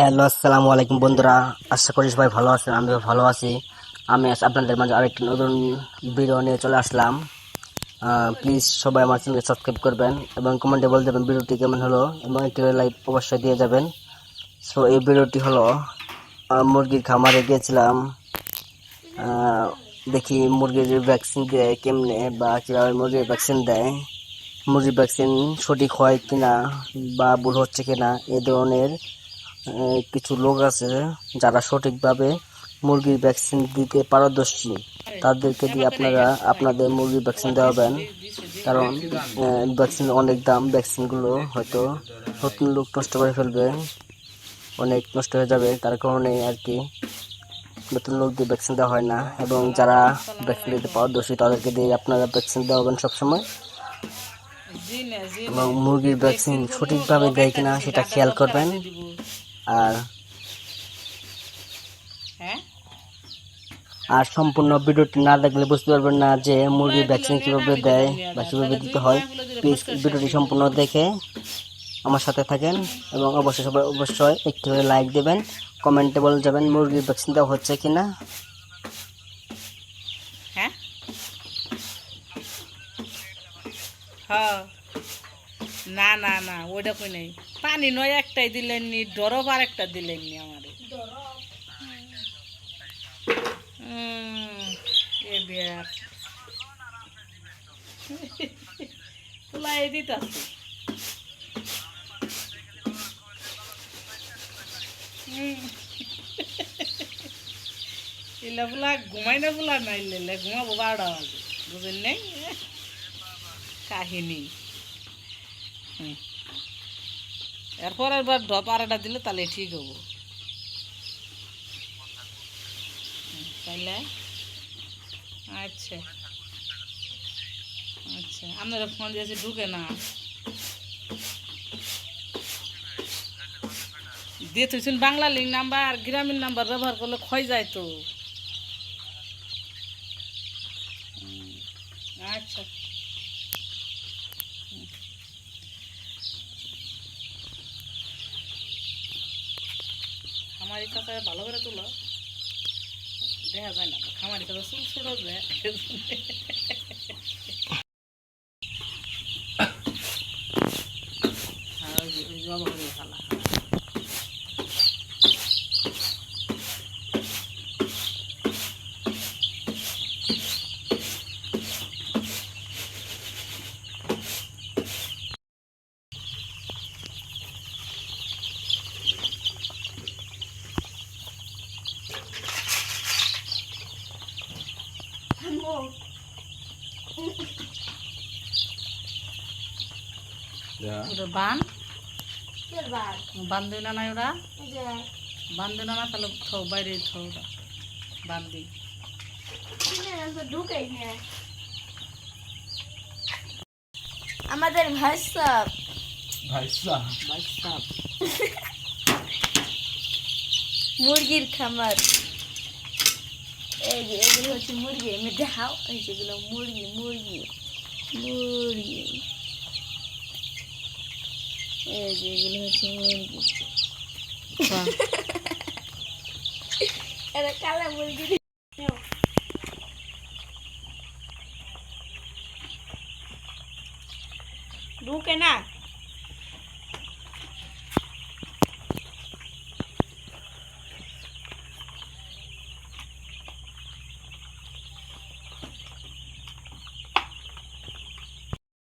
Hello, আসসালামু আলাইকুম বন্ধুরা। আশা করি সবাই ভালো আছেন, আমিও ভালো আছি। আমি আপনাদের মাঝে আরেকটি নতুন ভিডিও নিয়ে চলে আসলাম। প্লিজ সবাই আমার চ্যানেলকে সাবস্ক্রাইব করবেন এবং কমেন্টে বলে দেবেন ভিডিওটি কেমন হলো এবং একটি লাইক অবশ্যই দিয়ে যাবেন। সো এই ভিডিওটি হলো মুরগির খামারে গিয়েছিলাম। দেখি মুরগির ভ্যাকসিন দেয় কেমনে বা কীভাবে মুরগির ভ্যাকসিন দেয়। মুরগির ভ্যাকসিন সঠিক হয় কিনা বা ভুল হচ্ছে কিনা, এ ধরনের কিছু লোক আছে যারা সঠিকভাবে মুরগির ভ্যাকসিন দিতে পারদর্শী। তাদেরকে দিয়ে আপনারা আপনাদের মুরগির ভ্যাকসিন দেওয়াবেন। কারণ ভ্যাকসিন অনেক দাম ভ্যাকসিনগুলো হয়তো নতুন লোক নষ্ট করে ফেলবে। অনেক নষ্ট হয়ে যাবে, তার কারণে আর কি নতুন লোক দিয়ে ভ্যাকসিন দেওয়া হয় না। এবং যারা ভ্যাকসিন দিতে পারদর্শী, তাদেরকে দিয়ে আপনারা ভ্যাকসিন দেওয়াবেন সবসময়। এবং মুরগির ভ্যাকসিন সঠিকভাবে দেয় কিনা, সেটা খেয়াল করবেন। আর হ্যাঁ? আর সম্পূর্ণ ভিডিওটি না দেখলে বুঝতে পারবেন না যে মুরগির ভ্যাকসিন কীভাবে দেয় বা কীভাবে দিতে হয় প্লিজ ভিডিওটি সম্পূর্ণ দেখে আমার সাথে থাকেন এবং অবশ্যই সবাই অবশ্যই একটি করে লাইক দেবেন কমেন্টে বলে যাবেন মুরগির ভ্যাকসিন দেওয়া হচ্ছে কিনা। হ্যাঁ? হ্যাঁ। না না না ওইটা কই নেই। পানি নয় একটাই দিলেন নি ডরব আর একটা দিলেন নি আমারে। উম, এ বিয়ার। তুলাই বলা ঘুমাই না বলা নাই ঘুমাবো বারোটা বাজে। বুঝলেন নেই? কাহিনী। এরপর একবার ডপ আরেকটা দিলে তাহলে ঠিক হব। তাইলে? আচ্ছা। আচ্ছা আপনারা ফোন দিয়েছে ঢুকে না। দিয়ে তুইছেন বাংলা লিঙ্ক নাম্বার আর গ্রামীণ নাম্বার ব্যবহার করলে ক্ষয় যায় তো। আচ্ছা। খামারি কাছে ভালো করে তুলো। দেখা যায় না খামারি কাঁচা চুল ছোট যায় আর ওই যে- ওই জবা হয়ে ফেলা বান। বান্ধি না নাই ওরা? বান্ধি না না তাহলে থো বাইরে থো ওরা বান্ধি আমাদের ভাইসাব। বাইসাপ মুরগির খামার। এই যে এগুলো হচ্ছে মুরগি, এমনি দেখাও। এই যেগুলো মুরগি মুরগি মুরগি। এগুলো হচ্ছে মুরগি। এটা কালা মুরগি ঢুকে না।